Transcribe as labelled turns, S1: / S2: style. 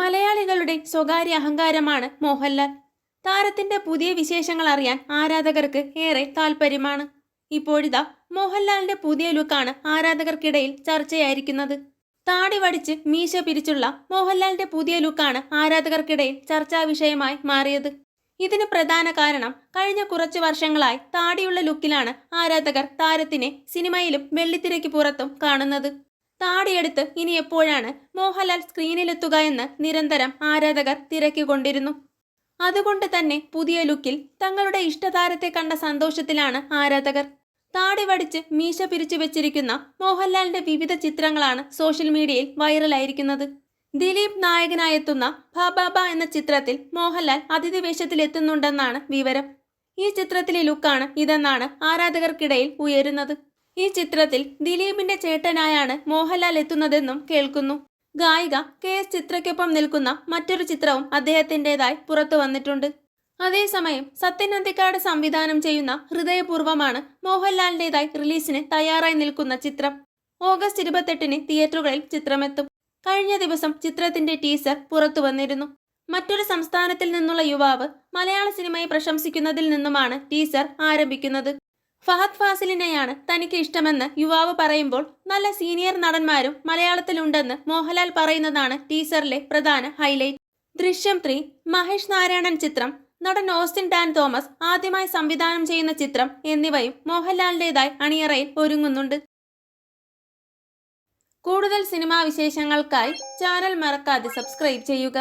S1: മലയാളികളുടെ സ്വകാര്യ അഹങ്കാരമാണ് മോഹൻലാൽ. താരത്തിന്റെ പുതിയ വിശേഷങ്ങൾ അറിയാൻ ആരാധകർക്ക് ഏറെ താല്പര്യമാണ് ഇപ്പോഴിതാ മോഹൻലാലിന്റെ പുതിയ ലുക്കാണ് ആരാധകർക്കിടയിൽ ചർച്ചയായിരിക്കുന്നത്. താടി വടിച്ച് മീശ പിരിച്ചുള്ള മോഹൻലാലിന്റെ പുതിയ ലുക്കാണ് ആരാധകർക്കിടയിൽ ചർച്ചാ വിഷയമായി മാറിയത്. ഇതിന് പ്രധാന കാരണം കഴിഞ്ഞ കുറച്ച് വർഷങ്ങളായി താടിയുള്ള ലുക്കിലാണ് ആരാധകർ താരത്തിനെ സിനിമയിലും വെള്ളിത്തിരയ്ക്ക് പുറത്തും കാണുന്നത്. താടിയെടുത്ത് ഇനി എപ്പോഴാണ് മോഹൻലാൽ സ്ക്രീനിലെത്തുക എന്ന് നിരന്തരം ആരാധകർ തിരക്കിക്കൊണ്ടിരുന്നു. അതുകൊണ്ട് തന്നെ പുതിയ ലുക്കിൽ തങ്ങളുടെ ഇഷ്ടതാരത്തെ കണ്ട സന്തോഷത്തിലാണ് ആരാധകർ. താടി വടിച്ച് മീശ പിരിച്ചു വെച്ചിരിക്കുന്ന മോഹൻലാലിന്റെ വിവിധ ചിത്രങ്ങളാണ് സോഷ്യൽ മീഡിയയിൽ വൈറലായിരിക്കുന്നത്. ദിലീപ് നായകനായെത്തുന്ന ഭബാബ എന്ന ചിത്രത്തിൽ മോഹൻലാൽ അതിഥി വേഷത്തിലെത്തുന്നുണ്ടെന്നാണ് വിവരം. ഈ ചിത്രത്തിലെ ലുക്കാണ് ഇതെന്നാണ് ആരാധകർക്കിടയിൽ ഉയരുന്നത്. ഈ ചിത്രത്തിൽ ദിലീപിന്റെ ചേട്ടനായാണ് മോഹൻലാൽ എത്തുന്നതെന്നും കേൾക്കുന്നു. ഗായിക കെ എസ് ചിത്രയ്ക്കൊപ്പം നിൽക്കുന്ന മറ്റൊരു ചിത്രവും അദ്ദേഹത്തിന്റെതായി പുറത്തു വന്നിട്ടുണ്ട്. അതേസമയം സത്യൻ അന്തിക്കാട് സംവിധാനം ചെയ്യുന്ന ഹൃദയപൂർവമാണ് മോഹൻലാലിന്റെതായി റിലീസിന് തയ്യാറായി നിൽക്കുന്ന ചിത്രം. ഓഗസ്റ്റ് ഇരുപത്തെട്ടിന് തിയേറ്ററുകളിൽ ചിത്രമെത്തും. കഴിഞ്ഞ ദിവസം ചിത്രത്തിന്റെ ടീസർ പുറത്തു വന്നിരുന്നു. മറ്റൊരു സംസ്ഥാനത്തിൽ നിന്നുള്ള യുവാവ് മലയാള സിനിമയെ പ്രശംസിക്കുന്നതിൽ നിന്നുമാണ് ടീസർ ആരംഭിക്കുന്നത്. ഫഹദ് ഫാസിലിനെയാണ് തനിക്ക് ഇഷ്ടമെന്ന് യുവാവ് പറയുമ്പോൾ നല്ല സീനിയർ നടന്മാരും മലയാളത്തിലുണ്ടെന്ന് മോഹൻലാൽ പറയുന്നതാണ് ടീസറിലെ പ്രധാന ഹൈലൈറ്റ്. ദൃശ്യം ത്രീ മഹേഷ് നാരായണൻ ചിത്രം നടൻ ഓസ്റ്റിൻ ഡാൻ തോമസ് ആദ്യമായി സംവിധാനം ചെയ്യുന്ന ചിത്രം എന്നിവയും മോഹൻലാലിന്റെതായി അണിയറയിൽ ഒരുങ്ങുന്നുണ്ട്. കൂടുതൽ സിനിമാ വിശേഷങ്ങൾക്കായി ചാനൽ മറക്കാതെ സബ്സ്ക്രൈബ് ചെയ്യുക.